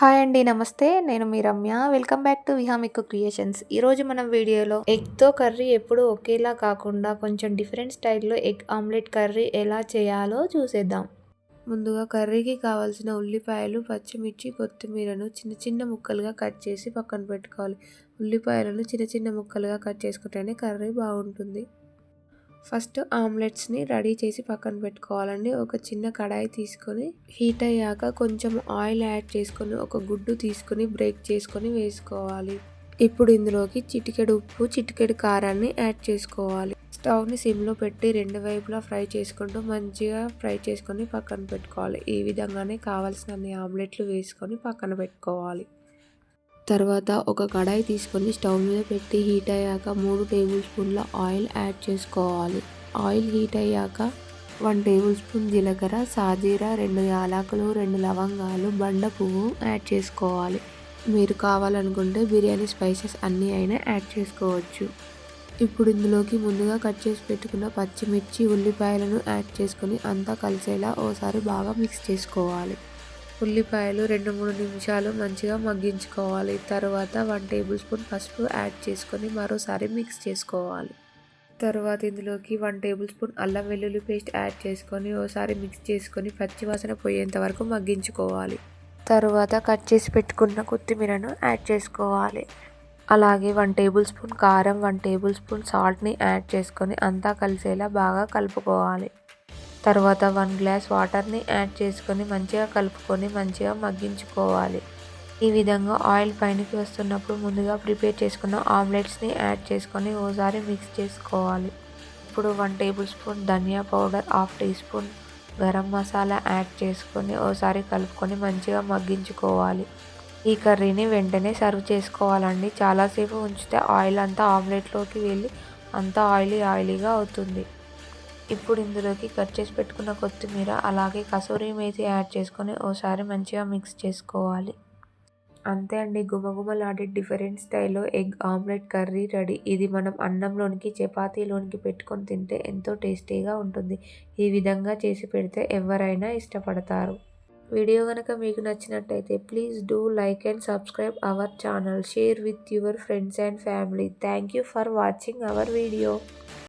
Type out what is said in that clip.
Hi అండి నమస్తే. నేను మీ Ramya. Welcome back to Vihamik creations. ఈరోజు మనం వీడియోలో ఎగ్తో కర్రీ ఎప్పుడు ఒకేలా కాకుండా కొంచెం డిఫరెంట్ స్టైల్లో ఎగ్ ఆమ్లెట్ కర్రీ ఎలా చేయాలో చూసేద్దాం. ముందుగా కర్రీకి కావాల్సిన ఉల్లిపాయలు పచ్చిమిర్చి కొత్తిమీరను చిన్న చిన్న ముక్కలుగా కట్ చేసి పక్కన పెట్టుకోవాలి. ఉల్లిపాయలను చిన్న చిన్న ముక్కలుగా కట్ చేసుకుంటేనే కర్రీ బాగుంటుంది. ఫస్ట్ ఆమ్లెట్స్ని రెడీ చేసి పక్కన పెట్టుకోవాలండి. ఒక చిన్న కడాయి తీసుకొని హీట్ అయ్యాక కొంచెం ఆయిల్ యాడ్ చేసుకొని ఒక గుడ్డు తీసుకొని బ్రేక్ చేసుకొని వేసుకోవాలి. ఇప్పుడు ఇందులోకి చిటికెడు ఉప్పు చిటికెడు కారాన్ని యాడ్ చేసుకోవాలి. స్టవ్ని సిమ్లో పెట్టి రెండు వైపులా ఫ్రై చేసుకుంటూ మంచిగా ఫ్రై చేసుకొని పక్కన పెట్టుకోవాలి. ఈ విధంగానే కావాల్సిన ఆమ్లెట్లు వేసుకొని పక్కన పెట్టుకోవాలి. తర్వాత ఒక కడాయి తీసుకొని స్టవ్ మీద పెట్టి హీట్ అయ్యాక మూడు టేబుల్ స్పూన్ల ఆయిల్ యాడ్ చేసుకోవాలి. ఆయిల్ హీట్ అయ్యాక వన్ టేబుల్ స్పూన్ జీలకర్ర సాజీరా రెండు యాలకులు రెండు లవంగాలు బండ పువ్వు యాడ్ చేసుకోవాలి. మీరు కావాలనుకుంటే బిర్యానీ స్పైసెస్ అన్నీ అయినా యాడ్ చేసుకోవచ్చు. ఇప్పుడు ఇందులోకి ముందుగా కట్ చేసి పెట్టుకున్న పచ్చిమిర్చి ఉల్లిపాయలను యాడ్ చేసుకొని అంతా కలిసేలా ఓసారి బాగా మిక్స్ చేసుకోవాలి. ఉల్లిపాయలు రెండు మూడు నిమిషాలు మంచిగా మగ్గించుకోవాలి. తర్వాత వన్ టేబుల్ స్పూన్ పసుపు యాడ్ చేసుకొని మరోసారి మిక్స్ చేసుకోవాలి. తర్వాత ఇందులోకి వన్ టేబుల్ స్పూన్ అల్లం వెల్లుల్లి పేస్ట్ యాడ్ చేసుకొని ఓసారి మిక్స్ చేసుకొని పచ్చివాసన పోయేంత వరకు మగ్గించుకోవాలి. తర్వాత కట్ చేసి పెట్టుకున్న కొత్తిమీరను యాడ్ చేసుకోవాలి. అలాగే వన్ టేబుల్ స్పూన్ కారం వన్ టేబుల్ స్పూన్ సాల్ట్ని యాడ్ చేసుకొని అంతా కలిసేలా బాగా కలుపుకోవాలి. తర్వాత వన్ గ్లాస్ వాటర్ని యాడ్ చేసుకొని మంచిగా కలుపుకొని మంచిగా మగ్గించుకోవాలి. ఈ విధంగా ఆయిల్ పైనకి వస్తున్నప్పుడు ముందుగా ప్రిపేర్ చేసుకున్న ఆమ్లెట్స్ని యాడ్ చేసుకొని ఓసారి మిక్స్ చేసుకోవాలి. ఇప్పుడు one tablespoon dhania powder half teaspoon garam masala add చేసుకొని ఓసారి కలుపుకొని మంచిగా మగ్గించుకోవాలి. ఈ కర్రీని వెంటనే సర్వ్ చేసుకోవాలండి. చాలాసేపు ఉంచితే ఆయిల్ అంతా ఆమ్లెట్లోకి వెళ్ళి అంతా ఆయిలీ ఆయిలీగా అవుతుంది. ఇప్పుడు ఇందులోకి కట్ చేసి పెట్టుకున్న కొత్తిమీర అలాగే కసూరి మేతి యాడ్ చేసుకొని ఓసారి మంచిగా మిక్స్ చేసుకోవాలి. అంతే అండి గుమగుమలాడే డిఫరెంట్ స్టైల్లో ఎగ్ ఆమ్లెట్ కర్రీ రెడీ. ఇది మనం అన్నంలోనికి చపాతీలోనికి పెట్టుకొని తింటే ఎంతో టేస్టీగా ఉంటుంది. ఈ విధంగా చేసి పెడితే ఎవరైనా ఇష్టపడతారు. వీడియో కనుక మీకు నచ్చినట్టయితే please do like and subscribe our channel. Share with your friends and family. Thank you for watching our video.